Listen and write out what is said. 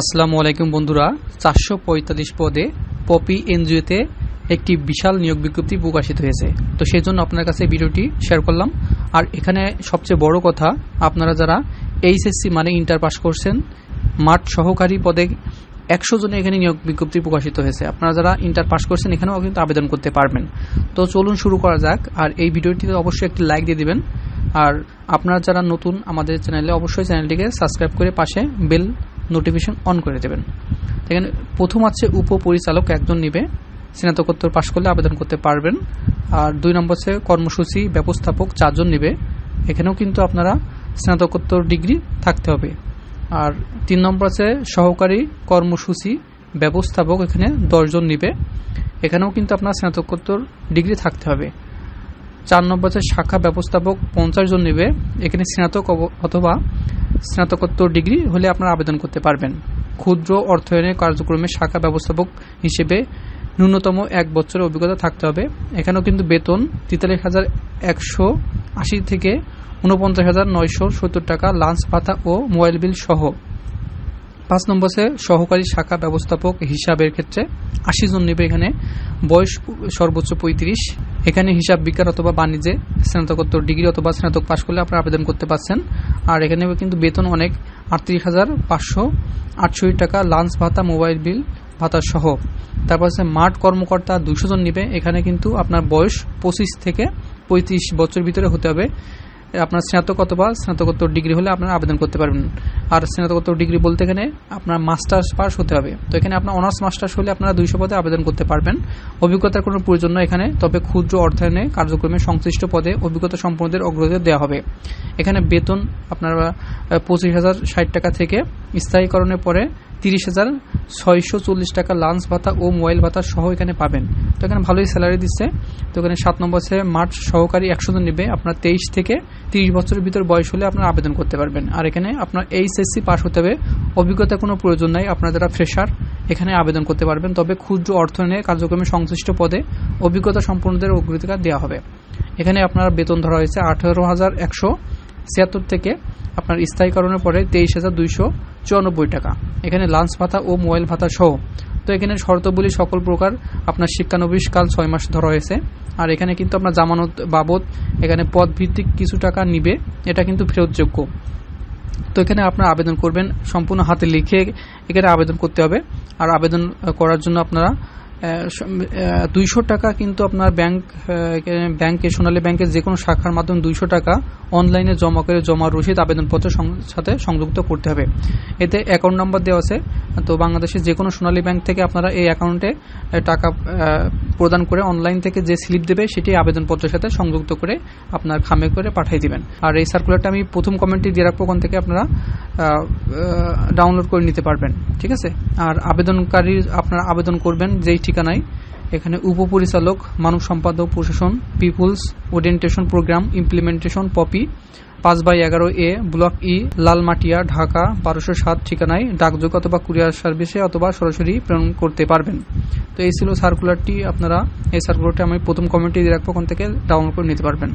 আসসালামু আলাইকুম বন্ধুরা, চারশো পঁয়তাল্লিশ পদে পপি এনজিওতে একটি বিশাল নিয়োগ বিজ্ঞপ্তি প্রকাশিত হয়েছে। তো সেই জন্য আপনার কাছে ভিডিওটি শেয়ার করলাম। আর এখানে সবচেয়ে বড় কথা, আপনারা যারা এইচএসসি মানে ইন্টার পাস করছেন, মাঠ সহকারী পদে একশো জনে এখানে নিয়োগ বিজ্ঞপ্তি প্রকাশিত হয়েছে। আপনারা যারা ইন্টার পাস করছেন, এখানেও কিন্তু আবেদন করতে পারবেন। তো চলুন শুরু করা যাক। আর এই ভিডিওটিতে অবশ্যই একটি লাইক দিয়ে দেবেন। আর আপনারা যারা নতুন আমাদের চ্যানেলে, অবশ্যই চ্যানেলটিকে সাবস্ক্রাইব করে পাশে বেল নোটিফিকেশন অন করে দেবেন। এখানে প্রথম আছে উপপরিচালক, একজন নিবে, স্নাতকোত্তর পাশ করলে আবেদন করতে পারবেন। আর দুই নম্বর হচ্ছে কর্মসূচি ব্যবস্থাপক, চারজন নিবে। এখানেও কিন্তু আপনারা স্নাতকোত্তর ডিগ্রি থাকতে হবে। আর তিন নম্বর আছে সহকারী কর্মসূচি ব্যবস্থাপক, এখানে দশজন নিবে। এখানেও কিন্তু আপনার স্নাতকোত্তর ডিগ্রি থাকতে হবে। চার নম্বর আছে শাখা ব্যবস্থাপক, পঞ্চাশ জন নেবে। এখানে স্নাতক অথবা স্নাতকোত্তর ডিগ্রি হলে আপনারা আবেদন করতে পারবেন। ক্ষুদ্র অর্থায়নের কার্যক্রমে শাখা ব্যবস্থাপক হিসেবে ন্যূনতম এক বছরের অভিজ্ঞতা থাকতে হবে। এখানেও কিন্তু বেতন তেতাল্লিশ হাজার একশো আশি থেকে উনপঞ্চাশ হাজার নয়শো সত্তর টাকা লাঞ্চ ভাতা ও মোবাইল বিল সহ। পাঁচ নম্বর সহকারী শাখা ব্যবস্থাপক হিসাবের ক্ষেত্রে আশি জন নেবে এখানে। বয়স সর্বোচ্চ পঁয়ত্রিশ। এখানে হিসাব বিজ্ঞান অথবা বাণিজ্যে স্নাতকোত্তর ডিগ্রি অথবা স্নাতক পাশ করলে আপনারা আবেদন করতে পারছেন। আর এখানে কিন্তু বেতন অনেক, আটত্রিশ হাজার পাঁচশো আটষট্টি টাকা, লাঞ্চ ভাতা, মোবাইল বিল, ভাতা সহ। তারপর আছে মাঠ কর্মকর্তা দুশো জন নিবে। এখানে কিন্তু আপনার বয়স পঁচিশ থেকে পঁয়ত্রিশ বছর ভিতরে হতে হবে। আপনার স্নাতক অথবা স্নাতকোত্তর ডিগ্রি হলে আপনারা আবেদন করতে পারবেন। আর স্নাতকোত্তর ডিগ্রি বলতে এখানে আপনার মাস্টার্স পাস হতে হবে। তো এখানে আপনার অনার্স মাস্টার্স হলে আপনারা দুইশো পদে আবেদন করতে পারবেন। অভিজ্ঞতার কোনো প্রয়োজন নয় এখানে, তবে ক্ষুদ্র অর্থায়নে কার্যক্রমে সংশ্লিষ্ট পদে অভিজ্ঞতা সম্পন্নদের অগ্রগতি দেওয়া হবে। এখানে বেতন আপনারা পঁচিশ হাজার ষাট টাকা থেকে স্থায়ীকরণের পরে তিরিশ হাজার ছয়শো চল্লিশ টাকা লাঞ্চ ভাতা ও মোবাইল ভাতা সহ এখানে পাবেন। তো এখানে ভালোই স্যালারি দিচ্ছে। তো এখানে সাত নম্বর আছে মাঠ সহকারী একশো জন নেবে। আপনার তেইশ থেকে তিরিশ বছরের ভিতর বয়স হলে আপনার আবেদন করতে পারবেন। আর এখানে আপনার এইচএসসি পাস হতে হবে। অভিজ্ঞতার কোনো প্রয়োজন নাই। আপনার যারা ফ্রেশার এখানে আবেদন করতে পারবেন। তবে ক্ষুদ্র অর্থায়নের কার্যক্রমে সংশ্লিষ্ট পদে অভিজ্ঞতা সম্পন্নদের অগ্রাধিকার দেওয়া হবে। এখানে আপনার বেতন ধরা হয়েছে আঠারো হাজার একশো ছিয়াত্তর থেকে আপনার স্থায়ীকরণের পরে তেইশ হাজার দুইশো টাকা। এখানে লাঞ্চ ভাতা ও মোবাইল ভাতা সহ। তো এখানে শর্তবলী সকল প্রকার আপনার শিক্ষানবিশ কাল ছয় মাস ধরা হয়েছে। আর এখানে কিন্তু আপনার জামানত বাবদ এখানে পদ ভিত্তিক কিছু টাকা নিবে, এটা কিন্তু ফেরতযোগ্য। তো এখানে আপনার আবেদন করবেন, সম্পূর্ণ হাতে লিখে এখানে আবেদন করতে হবে। আর আবেদন করার জন্য আপনারা দুইশো টাকা কিন্তু আপনার ব্যাংক ব্যাংকে সোনালী ব্যাংকের যে কোনো শাখার মাধ্যমে দুইশো টাকা অনলাইনে জমা করে জমা রসিদ আবেদনপত্রের সাথে সংযুক্ত করতে হবে। এতে অ্যাকাউন্ট নাম্বার দেওয়া আছে। তো বাংলাদেশের যে কোনো সোনালী ব্যাংক থেকে আপনারা এই অ্যাকাউন্টে টাকা প্রদান করে অনলাইন থেকে যে স্লিপ দেবে, সেটি আবেদনপত্রের সাথে সংযুক্ত করে আপনার খামে করে পাঠিয়ে দিবেন। আর এই সার্কুলারটা আমি প্রথম কমেন্টটি দিয়ে রাখব, ওখান থেকে আপনারা ডাউনলোড করে নিতে পারবেন। ঠিক আছে? আর আবেদনকারী আপনারা আবেদন করবেন, যেই ঠিকানায়। এখানে উপপরিচালক, মানব সম্পাদক, প্রশাসন, peoples, orientation program, implementation, POPI, পাঁচ বাই এগারো A, block E, Lalmatia, Dhaka, বারোশো সাত ঠিকানায় ডাকযোগ অথবা কুরিয়ার সার্ভিসে অথবা সরাসরি প্রেরণ করতে পারবেন। তো এই ছিল সার্কুলারটি, আপনারা এই সার্কুলারটি আমি প্রথম কমেন্টে দিয়ে রাখব, ওখান থেকে ডাউনলোড করে নিতে পারবেন।